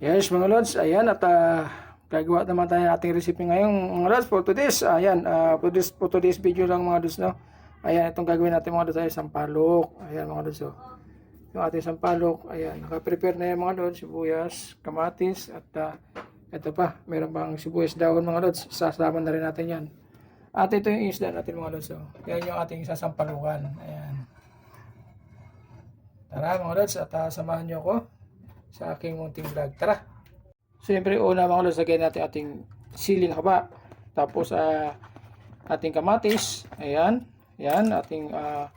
Yes, mga lods, ayan at ah, gagawa naman tayo ng ating recipe ngayong mga lods for today's, ayan, ah, for, this, for today's video lang mga lods, no? Ayan, itong gagawin natin mga lods ay sampalok. Ayan mga lods, oh. Yung ating sampalok, ayan, nakaprepare na yan mga lods, sibuyas, kamatis, at ah, ito pa, meron pang sibuyas dahon mga lods, sasama na rin natin yan. At ito yung isda natin mga lods, oh. Yan yung ating sasampalukan, ayan. Tara mga lods, at ah, samahan nyo ako sa aking munting vlog. Tara! Siyempre, una mga lods, lagyan natin ating siling haba. Tapos, ah, ating kamatis. Ayan. Ayan, ating, ah,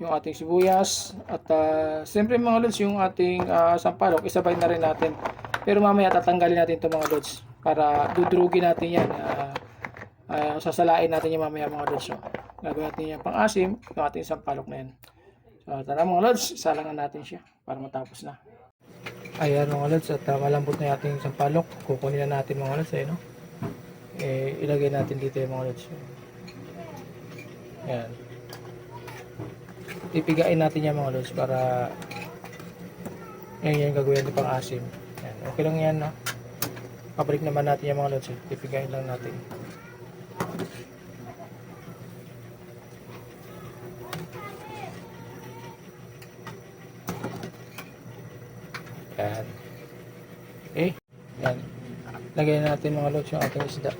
yung ating sibuyas. At, ah, siyempre mga lods, yung ating ah, sampalok, isabay na rin natin. Pero mamaya tatanggalin natin ito mga lods. Para dudurugin natin yan. Ah, ah, sasalain natin yan mamaya mga lods. So, gagawin natin yan pang asim, yung ating sampalok na yan. So, tara mga lods, salangan natin siya para matapos na. Ayan mga lods, at uh, malambot na yung ating sampalok. Kukunin na natin mga lods, eh, no? Eh, ilagay natin dito yung mga lods. Ayan. Ipigain natin yan mga lods para yan yung gagawin pang asim. Ayan. Okay lang yan, no? Pabalik naman natin yung mga lods. Eh. Ipigain lang natin. Yan. Okay. Yan. Lagay natin mga lods yung ating isda.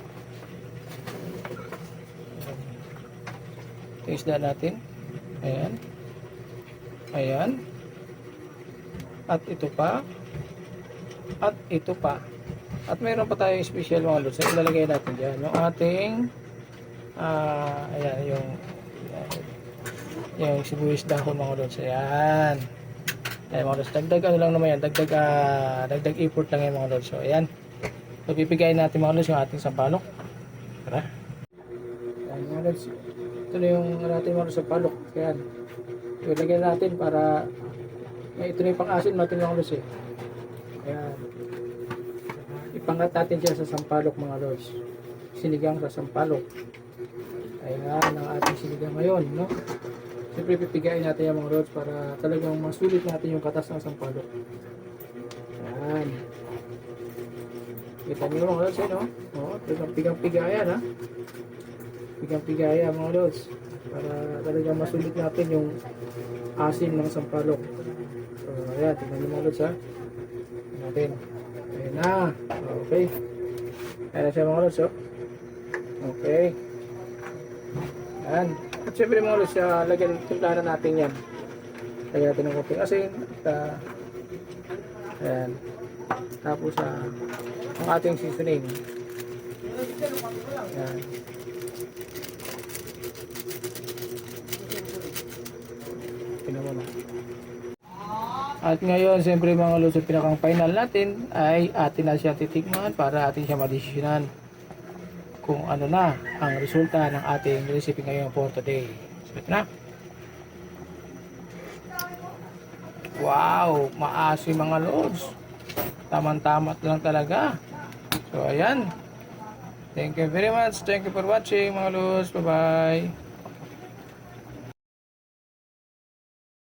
Ito isda natin. Ayan. Ayan. At ito pa. At ito pa. At mayroon pa tayong special mga lods. Ilalagay natin dyan. Yung ating ah ayan yung yung sibuyas dahon mga lods. Ayan. Ayan mga lods, dagdag ano lang naman yan, dagdag, ah, dagdag effort lang yan mga lods. So ayan, so natin mga lods yung ating sampalok. Tara. Ayan mga lods, ito na yung ano natin mga lods sampalok. Ayan, ilagay natin para, eh, ito na yung pang-asin natin mga lods eh. Ayan. Ipangat natin siya sa sampalok mga lods. Sinigang sa sampalok. Ayan ang ating sinigang ngayon, no? Siyempre pipigain natin yung mga rods para talagang masulit natin yung katas ng sampalok. Yan. Kita niyo mga rods, eh, no? Oo, pigang-pigayan, ha? Pigang-pigayan mga rods. Para talagang masulit natin yung asin ng sampalok. So, ayan, tingnan niyo mga rods, ha? Natin. Ayan na. Okay. Ayan na siya mga rods, oh. Okay. Yan. At syempre mga lods, uh, lagyan, timplahan na natin yan. Lagyan natin ng konting asin. At, uh, ayan. Tapos, uh, ang ating seasoning. Ayan. Tingnan. At ngayon, siyempre mga lods, ang pinakang final natin ay atin na siya titikman para atin siya madesisyonan kung ano na ang resulta ng ating recipe ngayon for today. So, ito na. Wow! Maasim mga lods. Taman-tamat lang talaga. So, ayan. Thank you very much. Thank you for watching mga lods. Bye-bye.